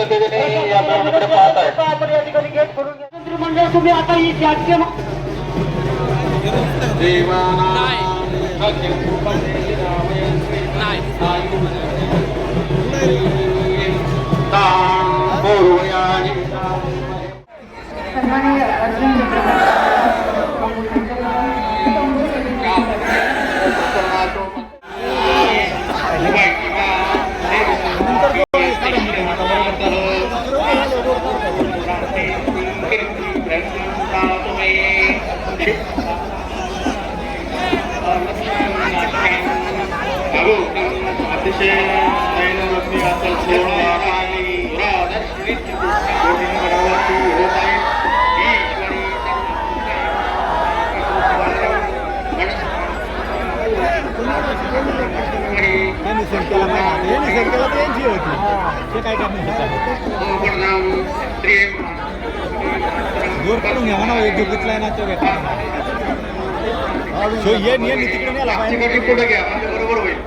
पद्धतीने या मिरवणुकीकडे पाहत आहे आपण या ठिकाणी गेट करून घ्या. मंत्रिमंडळ तुम्ही आता ही शासकीय दान पूर्वयानी सन्माननीय अर्जुन प्रेम जोर करून घ्या म्हणा एक जोर घेतलाय ना तो घेतला शो ये यांनी तिकडे नेला पाहिजे तिकडे पुढे घ्या म्हणजे बरोबर होईल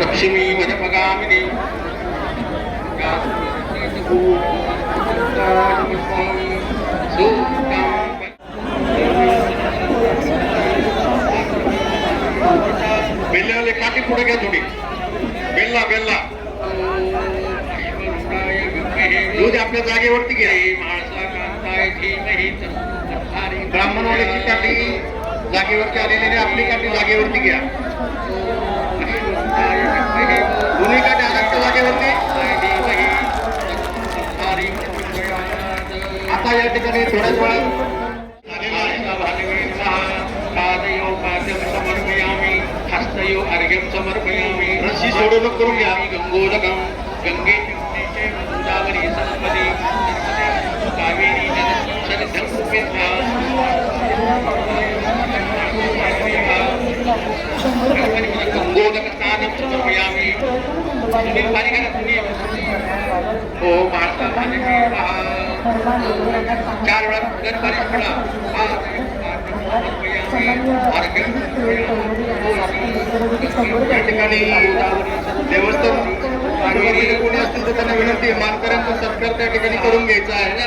लक्ष्मी मजपगामिनी बेल्ल्यावाले पुढे घ्या थोडी बेल्ला बेल्ला. दूध आपल्या जागेवरती घ्या. ब्राह्मणवाड्याची काठी जागेवरती आलेली आपली काठी जागेवरती घ्या. दोन्ही काठी आल्या जागेवरती. आता या ठिकाणी थोड्याच वेळात हस्तयो अर्घ्यम समर्पयामि। रशी सोडवणूक करून घ्या. गंगोदकम गंगे गोदावरी सरस्वती कावेरी गंगोदक स्नानं समर्पयामि। ओ माता चार वेळा गणपती पडा त्या ठिकाणी देवस्थान कामगिरी कोणी असतील तर त्यांना विनंती आहे मानकऱ्यांचा सत्कार त्या ठिकाणी करून घ्यायचा आहे.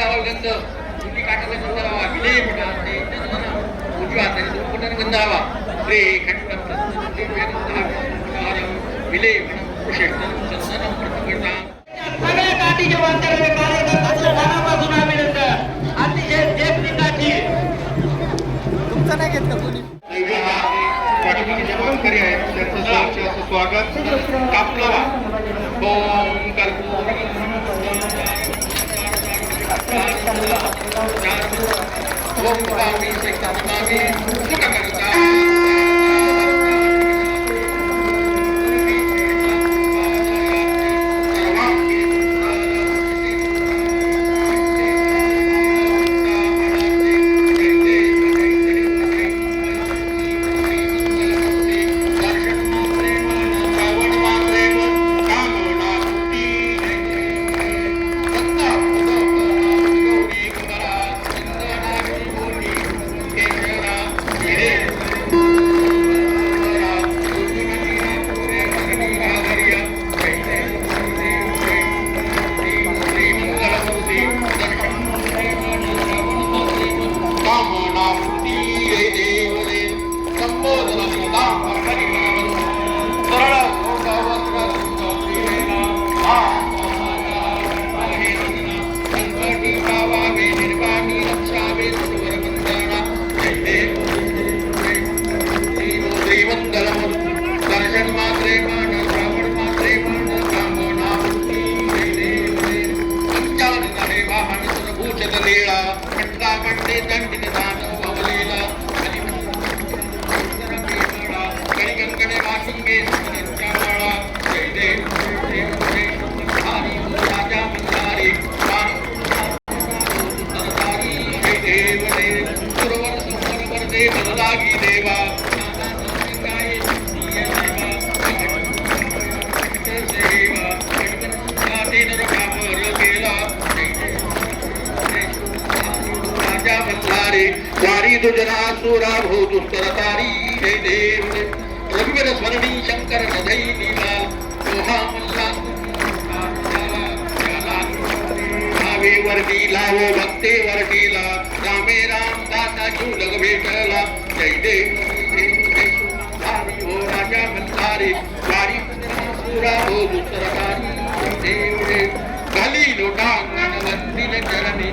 जना भूतुस्तरतारी हे देव रम्य स्मरणी शंकर हृदय नीला भावे वर्गीला वो भक्ते वर्गीला रामे राम दाता झूलग भेटला जय देव हो राजा मंदारे वारी पुरा हो दुसरकारी देव घाली लोटा चरणी